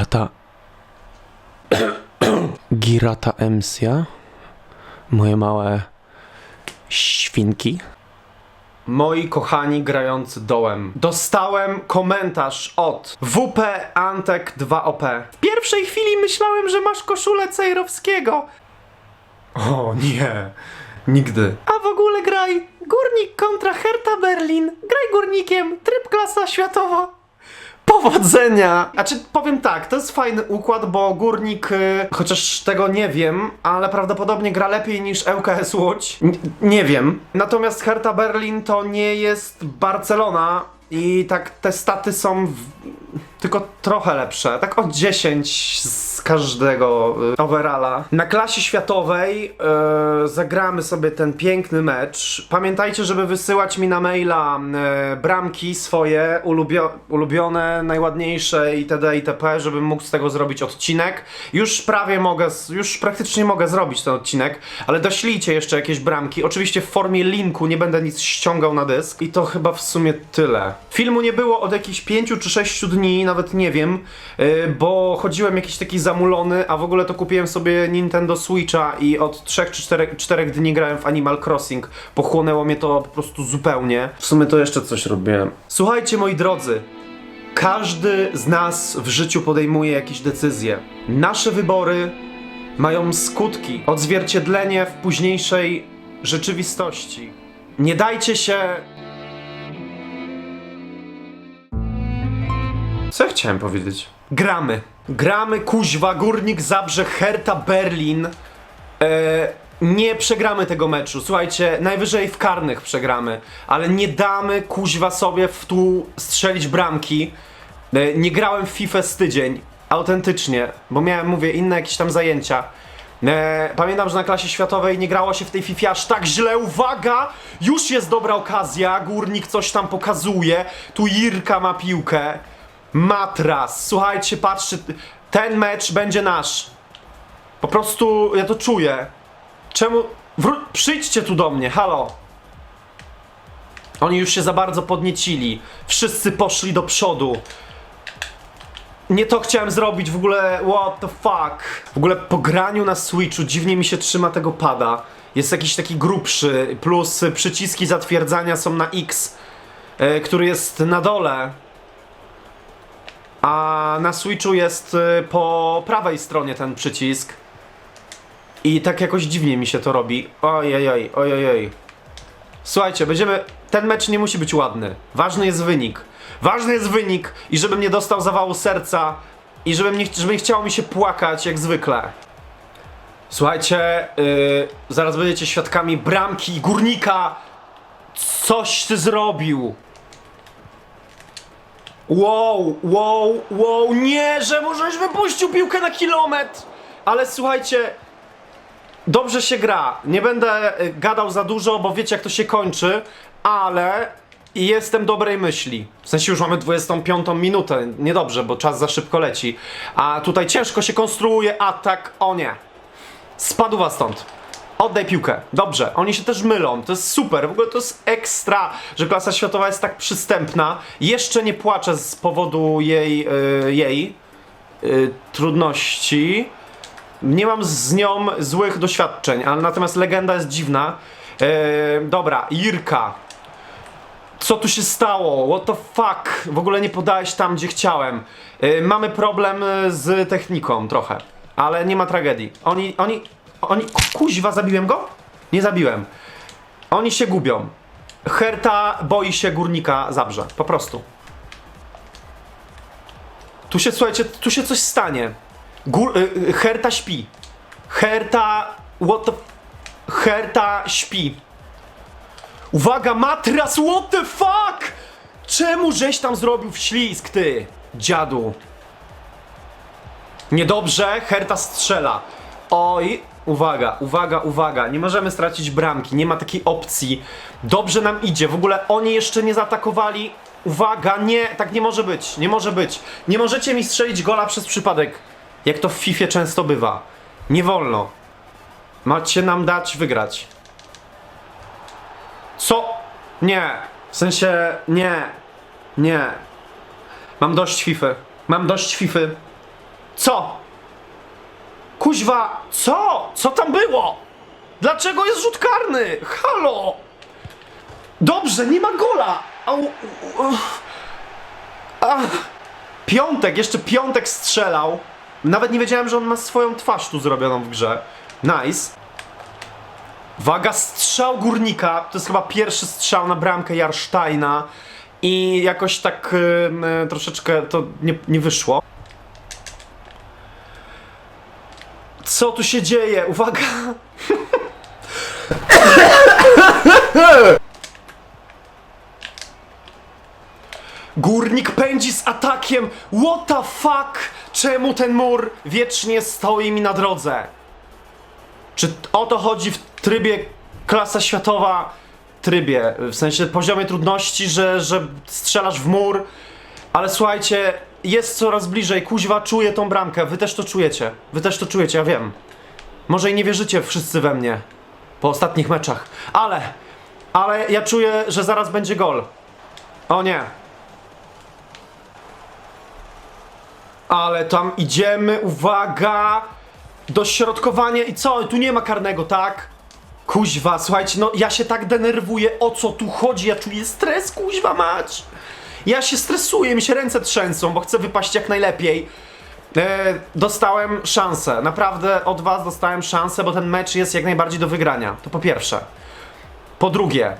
Girata. Girata Emsia. Moje małe świnki. Moi kochani grający dołem. Dostałem komentarz od WP Antek 2OP. W pierwszej chwili myślałem, że masz koszulę Cejrowskiego. O nie, nigdy. A w ogóle graj Górnik kontra Hertha Berlin. Graj górnikiem, tryb klasa światowa. Powodzenia! A czy powiem tak, to jest fajny układ, bo górnik, y, chociaż tego nie wiem, ale prawdopodobnie gra lepiej niż ŁKS Łódź. N- nie wiem. Natomiast Hertha Berlin to nie jest Barcelona i tak te staty są w, tylko trochę lepsze. Tak o 10 z każdego y, overalla. Na klasie światowej y, zagramy sobie ten piękny mecz. Pamiętajcie, żeby wysyłać mi na maila y, bramki swoje ulubio ulubione, najładniejsze itd. itp., żebym mógł z tego zrobić odcinek. Już prawie mogę, już praktycznie mogę zrobić ten odcinek, ale doślijcie jeszcze jakieś bramki. Oczywiście w formie linku, nie będę nic ściągał na dysk. I to chyba w sumie tyle. Filmu nie było od jakichś 5 czy 6 dni, nawet nie wiem, yy, bo chodziłem jakiś taki zamulony, a w ogóle to kupiłem sobie Nintendo Switcha i od 3 czy 4, 4 dni grałem w Animal Crossing. Pochłonęło mnie to po prostu zupełnie. W sumie to jeszcze coś robiłem. Słuchajcie moi drodzy, każdy z nas w życiu podejmuje jakieś decyzje. Nasze wybory mają skutki, odzwierciedlenie w późniejszej rzeczywistości. Nie dajcie się. Co ja chciałem powiedzieć? Gramy. Gramy, kuźwa, górnik Zabrze, Hertha Berlin. E, nie przegramy tego meczu. Słuchajcie, najwyżej w karnych przegramy, ale nie damy kuźwa sobie w tu strzelić bramki. E, nie grałem w FIFA z tydzień, autentycznie, bo miałem, mówię, inne jakieś tam zajęcia. E, pamiętam, że na klasie światowej nie grało się w tej FIFA aż tak źle. Uwaga! Już jest dobra okazja. Górnik coś tam pokazuje. Tu Jirka ma piłkę. Matras. Słuchajcie, patrzcie. Ten mecz będzie nasz. Po prostu ja to czuję. Czemu. Wró- przyjdźcie tu do mnie, halo. Oni już się za bardzo podniecili. Wszyscy poszli do przodu. Nie to chciałem zrobić, w ogóle what the fuck. W ogóle po graniu na Switchu dziwnie mi się trzyma tego pada. Jest jakiś taki grubszy, plus przyciski zatwierdzania są na X, y, który jest na dole. A na Switchu jest y, po prawej stronie ten przycisk. I tak jakoś dziwnie mi się to robi. Ojej, ojej. Słuchajcie, będziemy. Ten mecz nie musi być ładny. Ważny jest wynik. Ważny jest wynik i żebym nie dostał zawału serca i żebym nie, żeby nie chciało mi się płakać jak zwykle. Słuchajcie, yy, zaraz będziecie świadkami bramki górnika. Coś ty zrobił. Wow, wow, wow, nie, że możesz wypuścił piłkę na kilometr. Ale słuchajcie, dobrze się gra. Nie będę y, gadał za dużo, bo wiecie jak to się kończy, ale jestem dobrej myśli. W sensie już mamy 25 minutę. Niedobrze, bo czas za szybko leci. A tutaj ciężko się konstruuje atak. O nie. Spadł was stąd. Oddaj piłkę. Dobrze, oni się też mylą. To jest super. W ogóle to jest ekstra, że klasa światowa jest tak przystępna. Jeszcze nie płaczę z powodu jej, y, jej y, trudności. Nie mam z nią złych doświadczeń, ale natomiast legenda jest dziwna. Yy, dobra, Irka. Co tu się stało? What the fuck? W ogóle nie podałeś tam, gdzie chciałem. Yy, mamy problem z techniką trochę, ale nie ma tragedii. Oni, oni, oni... Kuźwa, zabiłem go? Nie zabiłem. Oni się gubią. Herta boi się górnika Zabrze, po prostu. Tu się, słuchajcie, tu się coś stanie. Gór, y, y, Herta śpi. Herta. What the. Herta śpi. Uwaga, matras, what the fuck! Czemu żeś tam zrobił wślizg, ty? Dziadu. Niedobrze, Herta strzela. Oj, uwaga, uwaga, uwaga. Nie możemy stracić bramki, nie ma takiej opcji. Dobrze nam idzie, w ogóle oni jeszcze nie zaatakowali. Uwaga, nie, tak nie może być, nie może być. Nie możecie mi strzelić gola przez przypadek, jak to w FIFA często bywa. Nie wolno. Macie nam dać wygrać. Co? Nie. W sensie, nie. Nie. Mam dość FIFA. Mam dość FIFA. Co? Kuźwa, co? Co tam było? Dlaczego jest rzut karny? Halo! Dobrze, nie ma gola! Au, Ach. Piątek, jeszcze piątek strzelał. Nawet nie wiedziałem, że on ma swoją twarz tu zrobioną w grze. Nice. Waga strzał górnika. To jest chyba pierwszy strzał na bramkę Jarsztajna. I jakoś tak troszeczkę to nie, nie wyszło. Co tu się dzieje? Uwaga! Górnik pędzi z atakiem. What the fuck? Czemu ten mur wiecznie stoi mi na drodze? Czy o to chodzi w trybie klasa światowa? Trybie, w sensie poziomie trudności, że, że strzelasz w mur. Ale słuchajcie, jest coraz bliżej. Kuźwa czuje tą bramkę. Wy też to czujecie. Wy też to czujecie, ja wiem. Może i nie wierzycie wszyscy we mnie po ostatnich meczach, ale, ale ja czuję, że zaraz będzie gol. O nie. Ale tam idziemy, uwaga! Dośrodkowanie i co? Tu nie ma karnego, tak? Kuźwa, słuchajcie, no ja się tak denerwuję, o co tu chodzi? Ja czuję stres, kuźwa mać! Ja się stresuję, mi się ręce trzęsą, bo chcę wypaść jak najlepiej. E, dostałem szansę, naprawdę od was dostałem szansę, bo ten mecz jest jak najbardziej do wygrania. To po pierwsze. Po drugie,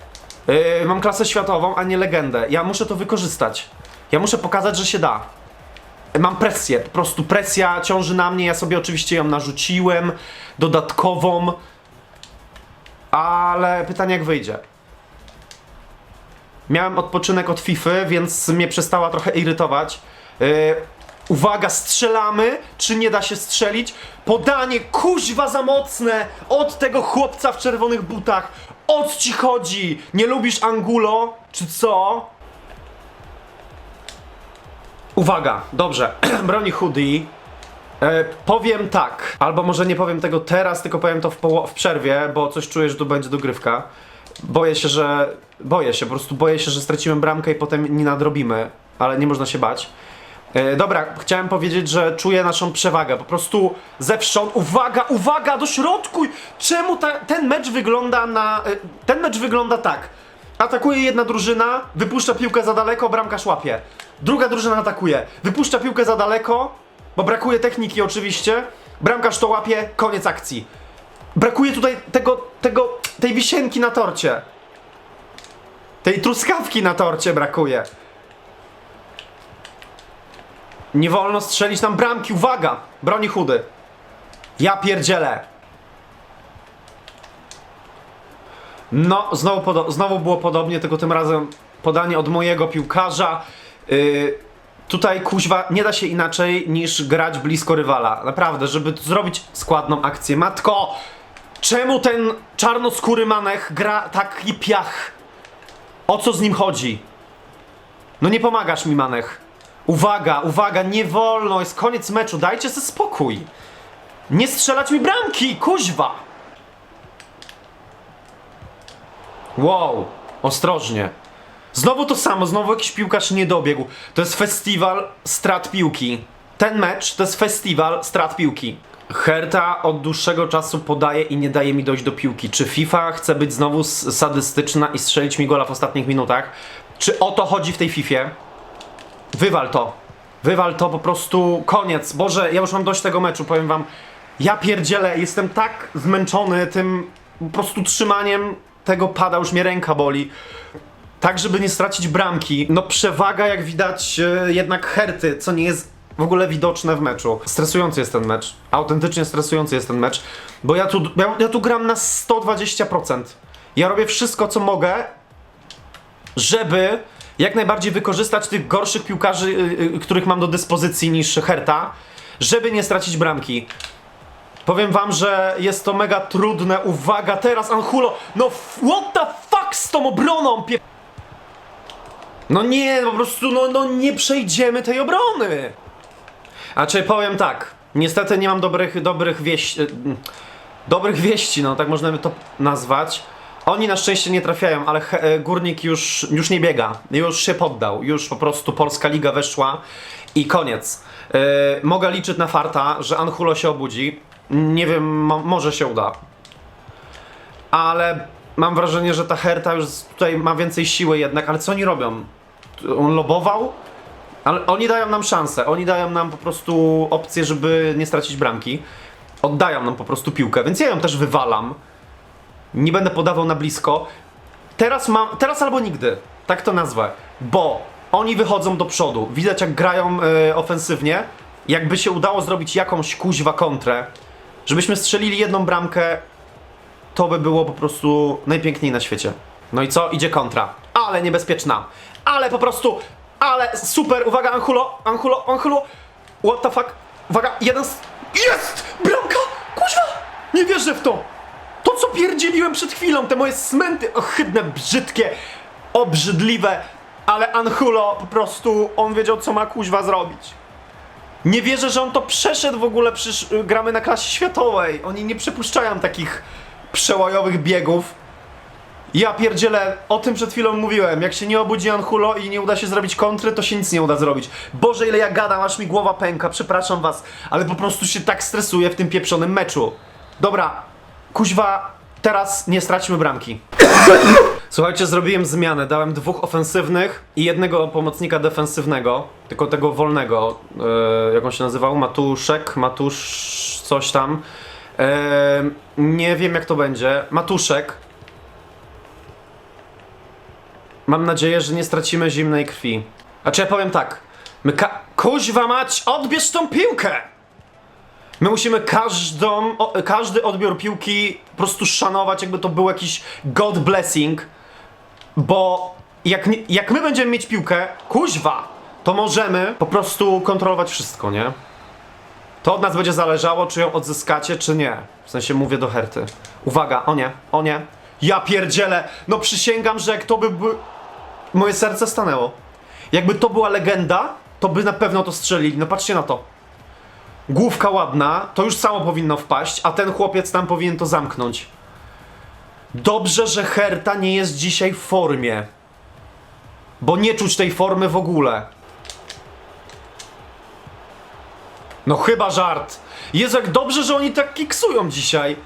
e, mam klasę światową, a nie legendę. Ja muszę to wykorzystać. Ja muszę pokazać, że się da. Mam presję, po prostu presja ciąży na mnie. Ja sobie oczywiście ją narzuciłem, dodatkową. Ale pytanie, jak wyjdzie. Miałem odpoczynek od FIFA, więc mnie przestała trochę irytować. Yy, uwaga, strzelamy, czy nie da się strzelić? Podanie, kuźwa za mocne od tego chłopca w czerwonych butach. O co ci chodzi? Nie lubisz Angulo, czy co? Uwaga, dobrze, broni Hoodie. E, powiem tak, albo może nie powiem tego teraz, tylko powiem to w, w przerwie, bo coś czuję, że tu będzie dogrywka. Boję się, że. Boję się, po prostu boję się, że stracimy bramkę i potem nie nadrobimy, ale nie można się bać. E, dobra, chciałem powiedzieć, że czuję naszą przewagę. Po prostu zewsząd. Uwaga, uwaga, do środku! Czemu ta, ten mecz wygląda na. E, ten mecz wygląda tak. Atakuje jedna drużyna, wypuszcza piłkę za daleko, bramkarz łapie. Druga drużyna atakuje, wypuszcza piłkę za daleko, bo brakuje techniki oczywiście. Bramkarz to łapie, koniec akcji. Brakuje tutaj tego, tego, tej wisienki na torcie. Tej truskawki na torcie brakuje. Nie wolno strzelić nam bramki, uwaga! Broni chudy. Ja pierdzielę. No, znowu, znowu było podobnie, tylko tym razem podanie od mojego piłkarza. Yy, tutaj kuźwa nie da się inaczej niż grać blisko rywala. Naprawdę, żeby zrobić składną akcję. Matko! Czemu ten czarnoskóry manech gra taki piach? O co z nim chodzi? No nie pomagasz mi, manech. Uwaga, uwaga, nie wolno, jest koniec meczu, dajcie sobie spokój. Nie strzelać mi bramki, kuźwa! Wow, ostrożnie. Znowu to samo, znowu jakiś piłkarz nie dobiegł. To jest festiwal strat piłki. Ten mecz to jest festiwal strat piłki. Herta od dłuższego czasu podaje i nie daje mi dojść do piłki. Czy FIFA chce być znowu sadystyczna i strzelić mi gola w ostatnich minutach? Czy o to chodzi w tej Fifie? Wywal to. Wywal to po prostu koniec. Boże, ja już mam dość tego meczu, powiem wam. Ja pierdzielę, jestem tak zmęczony tym po prostu trzymaniem tego pada, już mnie ręka boli. Tak, żeby nie stracić bramki. No przewaga, jak widać, e, jednak Herty, co nie jest w ogóle widoczne w meczu. Stresujący jest ten mecz. Autentycznie stresujący jest ten mecz. Bo ja tu, ja, ja tu gram na 120%. Ja robię wszystko, co mogę, żeby jak najbardziej wykorzystać tych gorszych piłkarzy, y, y, których mam do dyspozycji niż Herta, żeby nie stracić bramki. Powiem wam, że jest to mega trudne. Uwaga, teraz Anchulo. No what the fuck z tą obroną? Pie... No nie, po prostu no, no nie przejdziemy tej obrony. A czy powiem tak, niestety nie mam dobrych, dobrych wieści, dobrych wieści, no tak można by to nazwać. Oni na szczęście nie trafiają, ale e, Górnik już, już nie biega, już się poddał, już po prostu Polska Liga weszła I koniec. Yy, mogę liczyć na farta, że Anhulo się obudzi. Nie wiem, mo- może się uda. Ale mam wrażenie, że ta Herta już tutaj ma więcej siły jednak, ale co oni robią? On lobował? Ale oni dają nam szansę, oni dają nam po prostu opcję, żeby nie stracić bramki. Oddają nam po prostu piłkę, więc ja ją też wywalam. Nie będę podawał na blisko. Teraz mam, teraz albo nigdy, tak to nazwę, bo oni wychodzą do przodu. Widać jak grają e, ofensywnie. Jakby się udało zrobić jakąś kuźwa kontrę, żebyśmy strzelili jedną bramkę, to by było po prostu najpiękniej na świecie. No i co? Idzie kontra. Ale niebezpieczna. Ale po prostu, ale super. Uwaga, Anchulo, Anchulo, Anchulo. What the fuck? Uwaga, jeden z... Jest! Bramka! Kuźwa! Nie wierzę w to! To, co pierdzieliłem przed chwilą, te moje smęty ohydne, brzydkie, obrzydliwe, ale Anchulo po prostu, on wiedział, co ma kuźwa zrobić. Nie wierzę, że on to przeszedł w ogóle, przecież y, gramy na klasie światowej. Oni nie przypuszczają takich przełajowych biegów. Ja pierdzielę, o tym przed chwilą mówiłem. Jak się nie obudzi Anhulo i nie uda się zrobić kontry, to się nic nie uda zrobić. Boże, ile ja gadam, aż mi głowa pęka, przepraszam was, ale po prostu się tak stresuję w tym pieprzonym meczu. Dobra, kuźwa, teraz nie straćmy bramki. Słuchajcie, zrobiłem zmianę. Dałem dwóch ofensywnych i jednego pomocnika defensywnego, tylko tego wolnego. Yy, jak on się nazywał? Matuszek, Matusz, coś tam. Yy, nie wiem, jak to będzie. Matuszek. Mam nadzieję, że nie stracimy zimnej krwi. A czy ja powiem tak? My ka- Kuźwa mać, odbierz tą piłkę! My musimy każdą, o, każdy odbiór piłki po prostu szanować, jakby to był jakiś God blessing, bo jak, jak my będziemy mieć piłkę, kuźwa, to możemy po prostu kontrolować wszystko, nie? To od nas będzie zależało, czy ją odzyskacie, czy nie. W sensie mówię do Herty. Uwaga, o nie, o nie. Ja pierdzielę, no przysięgam, że jak to by był... Moje serce stanęło. Jakby to była legenda, to by na pewno to strzelili. No patrzcie na to. Główka ładna, to już samo powinno wpaść, a ten chłopiec tam powinien to zamknąć. Dobrze, że Herta nie jest dzisiaj w formie. Bo nie czuć tej formy w ogóle. No chyba żart. Jezu, jak dobrze, że oni tak kiksują dzisiaj.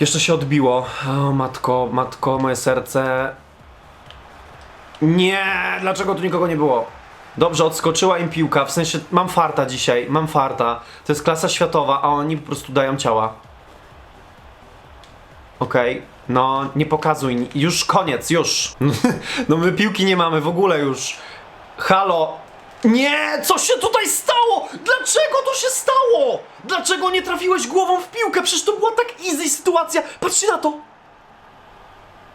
Jeszcze się odbiło. O matko, matko, moje serce. Nie, dlaczego tu nikogo nie było? Dobrze, odskoczyła im piłka, w sensie mam farta dzisiaj, mam farta. To jest klasa światowa, a oni po prostu dają ciała. Okej, no nie pokazuj, już koniec, już. No my piłki nie mamy w ogóle już. Halo. Nie, co się tutaj stało? Dlaczego to się stało? Dlaczego nie trafiłeś głową w piłkę? Przecież to była tak easy sytuacja. Patrzcie na to.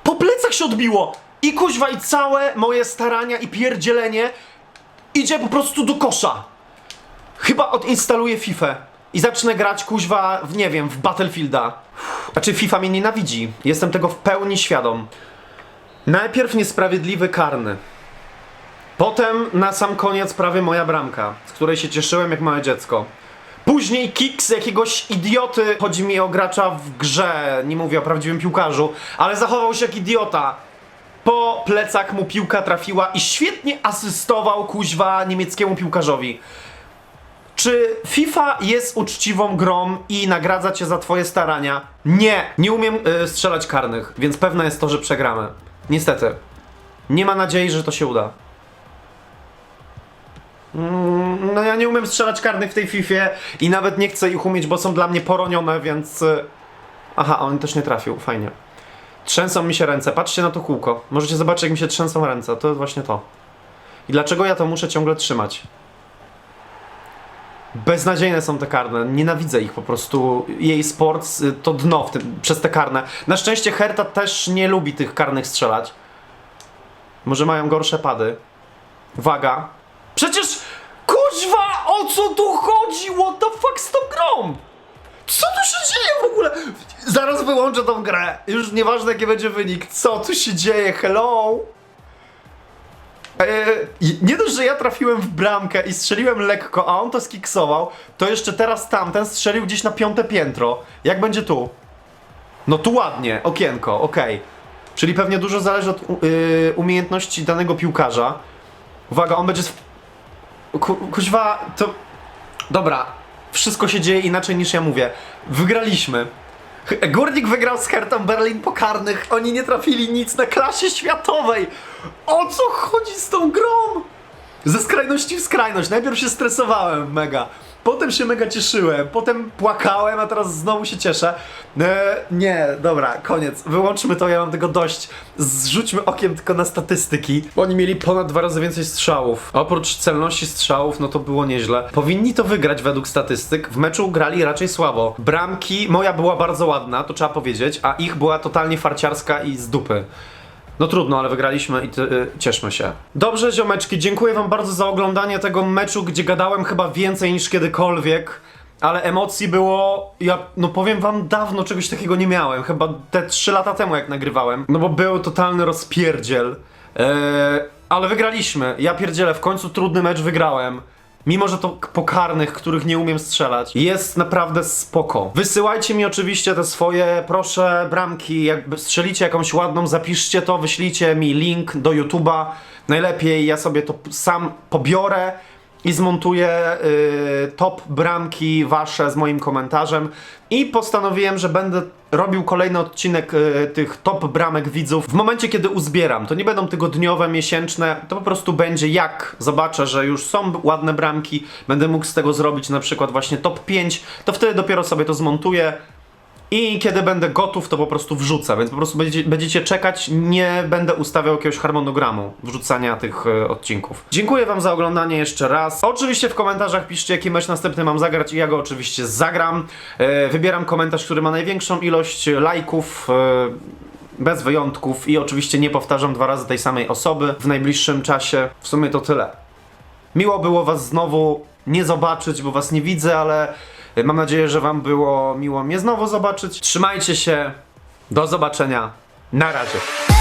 Po plecach się odbiło. I kuźwa, i całe moje starania i pierdzielenie idzie po prostu do kosza. Chyba odinstaluję FIFA i zacznę grać kuźwa w nie wiem, w Battlefielda. Znaczy FIFA mnie nienawidzi. Jestem tego w pełni świadom. Najpierw niesprawiedliwy karny. Potem na sam koniec prawie moja bramka, z której się cieszyłem jak małe dziecko. Później kick z jakiegoś idioty, chodzi mi o gracza w grze, nie mówię o prawdziwym piłkarzu, ale zachował się jak idiota. Po plecach mu piłka trafiła i świetnie asystował kuźwa niemieckiemu piłkarzowi. Czy FIFA jest uczciwą grą i nagradza cię za twoje starania? Nie, nie umiem y, strzelać karnych, więc pewne jest to, że przegramy. Niestety. Nie ma nadziei, że to się uda. Mm, No ja nie umiem strzelać karnych w tej Fifie i nawet nie chcę ich umieć, bo są dla mnie poronione, więc... y, Aha, on też nie trafił, fajnie. Trzęsą mi się ręce, patrzcie na to kółko. Możecie zobaczyć, jak mi się trzęsą ręce, to jest właśnie to. I dlaczego ja to muszę ciągle trzymać? Beznadziejne są te karne, nienawidzę ich po prostu. Jej sports y, to dno tym, przez te karne. Na szczęście Herta też nie lubi tych karnych strzelać. Może mają gorsze pady. Uwaga. Przecież, kuźwa, o co tu chodzi? What the fuck z tą grą? Co tu się dzieje w ogóle? Zaraz wyłączę tą grę. Już nieważne jaki będzie wynik. Co tu się dzieje? Hello? Eee, nie dość, że ja trafiłem w bramkę i strzeliłem lekko, a on to skiksował, to jeszcze teraz tamten strzelił gdzieś na piąte piętro. Jak będzie tu? No tu ładnie, okienko, okej. Czyli pewnie dużo zależy od yy, umiejętności danego piłkarza. Uwaga, on będzie... Ku, kuźwa, to... Dobra, wszystko się dzieje inaczej niż ja mówię. Wygraliśmy. Górnik wygrał z Hertą Berlin po karnych. Oni nie trafili nic na klasie światowej. O co chodzi z tą grą? Ze skrajności w skrajność. Najpierw się stresowałem mega. Potem się mega cieszyłem, potem płakałem, a teraz znowu się cieszę. E, nie, dobra, koniec. Wyłączmy to, ja mam tego dość. Zrzućmy okiem tylko na statystyki. Oni mieli ponad dwa razy więcej strzałów. Oprócz celności strzałów, no to było nieźle. Powinni to wygrać według statystyk. W meczu grali raczej słabo. Bramki, moja była bardzo ładna, to trzeba powiedzieć, a ich była totalnie farciarska i z dupy. No trudno, ale wygraliśmy i ty, y, cieszmy się. Dobrze, ziomeczki, dziękuję wam bardzo za oglądanie tego meczu, gdzie gadałem chyba więcej niż kiedykolwiek. Ale emocji było, ja no powiem wam, dawno czegoś takiego nie miałem. Chyba te 3 lata temu jak nagrywałem. No bo był totalny rozpierdziel. Eee, ale wygraliśmy. Ja pierdzielę, w końcu trudny mecz wygrałem. Mimo, że to k- po karnych, których nie umiem strzelać, jest naprawdę spoko. Wysyłajcie mi oczywiście te swoje, proszę, bramki. Jakby strzelicie jakąś ładną, zapiszcie to, wyślijcie mi link do YouTube'a. Najlepiej ja sobie to sam pobiorę i zmontuję y, top bramki wasze z moim komentarzem. I postanowiłem, że będę robił kolejny odcinek y, tych top bramek widzów w momencie, kiedy uzbieram. To nie będą tygodniowe, miesięczne, to po prostu będzie jak zobaczę, że już są ładne bramki, będę mógł z tego zrobić na przykład właśnie top 5, to wtedy dopiero sobie to zmontuję. I kiedy będę gotów, to po prostu wrzucę, więc po prostu będziecie, będziecie czekać, nie będę ustawiał jakiegoś harmonogramu wrzucania tych e, odcinków. Dziękuję wam za oglądanie jeszcze raz. Oczywiście w komentarzach piszcie, jaki mecz następny mam zagrać i ja go oczywiście zagram. E, wybieram komentarz, który ma największą ilość lajków. E, bez wyjątków i oczywiście nie powtarzam dwa razy tej samej osoby w najbliższym czasie. W sumie to tyle. Miło było Was znowu nie zobaczyć, bo Was nie widzę, ale mam nadzieję, że Wam było miło mnie znowu zobaczyć. Trzymajcie się. Do zobaczenia. Na razie.